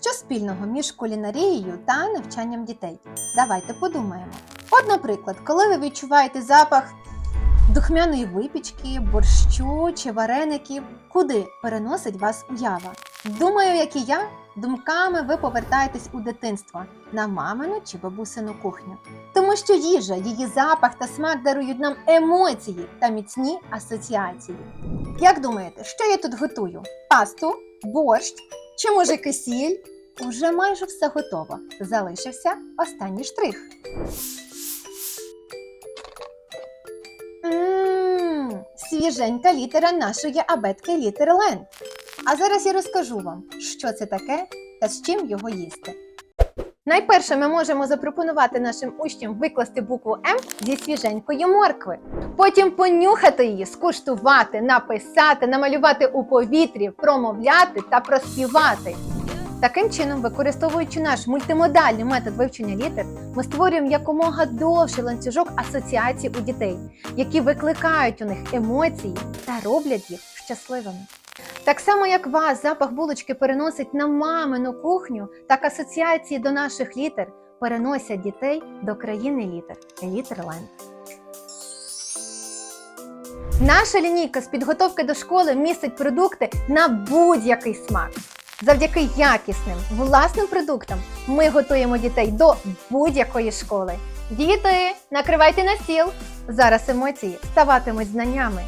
Що спільного між кулінарією та навчанням дітей? Давайте подумаємо. От, наприклад, коли ви відчуваєте запах духмяної випічки, борщу чи вареників, куди переносить вас уява? Думаю, як і я, думками ви повертаєтесь у дитинство на мамину чи бабусину кухню. Тому що їжа, її запах та смак дарують нам емоції та міцні асоціації. Як думаєте, що я тут готую? Пасту, борщ чи може кисіль? Уже майже все готово. Залишився останній штрих. Мм, свіженька літера нашої абетки літер Ленд. А зараз я розкажу вам, що це таке та з чим його їсти. Найперше ми можемо запропонувати нашим учням викласти букву М зі свіженької моркви. Потім понюхати її, скуштувати, написати, намалювати у повітрі, промовляти та проспівати. Таким чином, використовуючи наш мультимодальний метод вивчення літер, ми створюємо якомога довший ланцюжок асоціацій у дітей, які викликають у них емоції та роблять їх щасливими. Так само, як вас запах булочки переносить на мамину кухню, так асоціації до наших літер переносять дітей до країни літер Літерленд. Наша лінійка з підготовки до школи містить продукти на будь-який смак. Завдяки якісним власним продуктам ми готуємо дітей до будь-якої школи. Діти, накривайте на стіл! Зараз емоції ставатимуть знаннями.